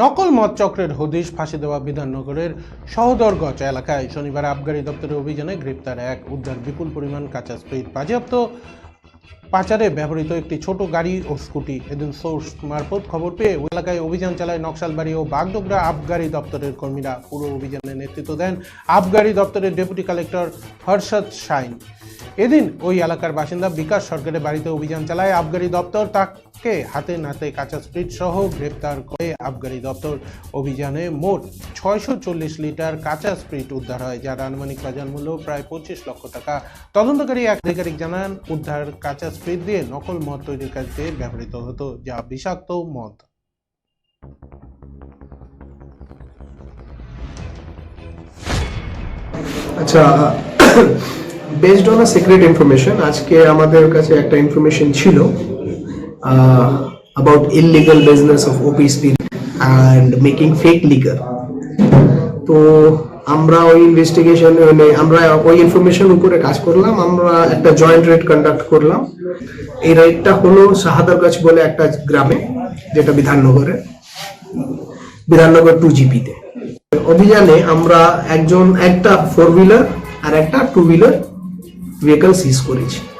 নকল মদ চক্রের হদিশ ফাঁসি দেওয়া বিধাননগরের সহদরগঞ্জ এলাকায় শনিবার আবগারি দপ্তরের অভিযানে গ্রেপ্তার এক উদ্ধার বিপুল পরিমাণ কাঁচা স্প্রিট। বাজেয়াপ্ত পাচারে ব্যবহৃত একটি ছোট গাড়ি ও স্কুটি। এদিন সোর্স মারফত খবর পেয়ে ওই এলাকায় অভিযান চালায় নকশালবাড়ি ও বাগডোগরা আবগারি দপ্তরের কর্মীরা। পুরো অভিযানে নেতৃত্ব দেন আবগারি দপ্তরের ডেপুটি কালেক্টর হর্ষদ শাইন। এদিন ওই এলাকার বাসিন্দা বিকাশ সরকারের বাড়িতে অভিযান চালায় আবগারি দপ্তর। তাকে হাতে নাতে কাঁচা স্প্রিট সহ গ্রেপ্তার করে আবগারি দপ্তর। অভিযানে মোট ছয়শো চল্লিশ লিটার কাঁচা স্প্রিট উদ্ধার হয়, যার আনুমানিক বাজার মূল্য প্রায় পঁচিশ লক্ষ টাকা। তদন্তকারী এক আধিকারিক জানান, উদ্ধার কাঁচা স্প্রিট দিয়ে নকল মদ তৈরির কাজে ব্যবহৃত হতো, যা বিষাক্ত মদ। আচ্ছা based on a secret information আজকে আমাদের কাছে একটা ইনফরমেশন ছিল about illegal business of OP and making fake liquor তো আমরা ওই ইনভেস্টিগেশন মানে আমরা ওই ইনফরমেশন উপরে কাজ করলাম, আমরা একটা জয়েন্ট রেড কন্ডাক্ট করলাম। এই রেডটা হলো শাহাদারগাছ বলে একটা গ্রামে, যেটা বিধাননগরে, বিধাননগর টু জিপিতে অভিযানে আমরা একজন, একটা ফোর হুইলার আর একটা two wheeler vegans e escuridão.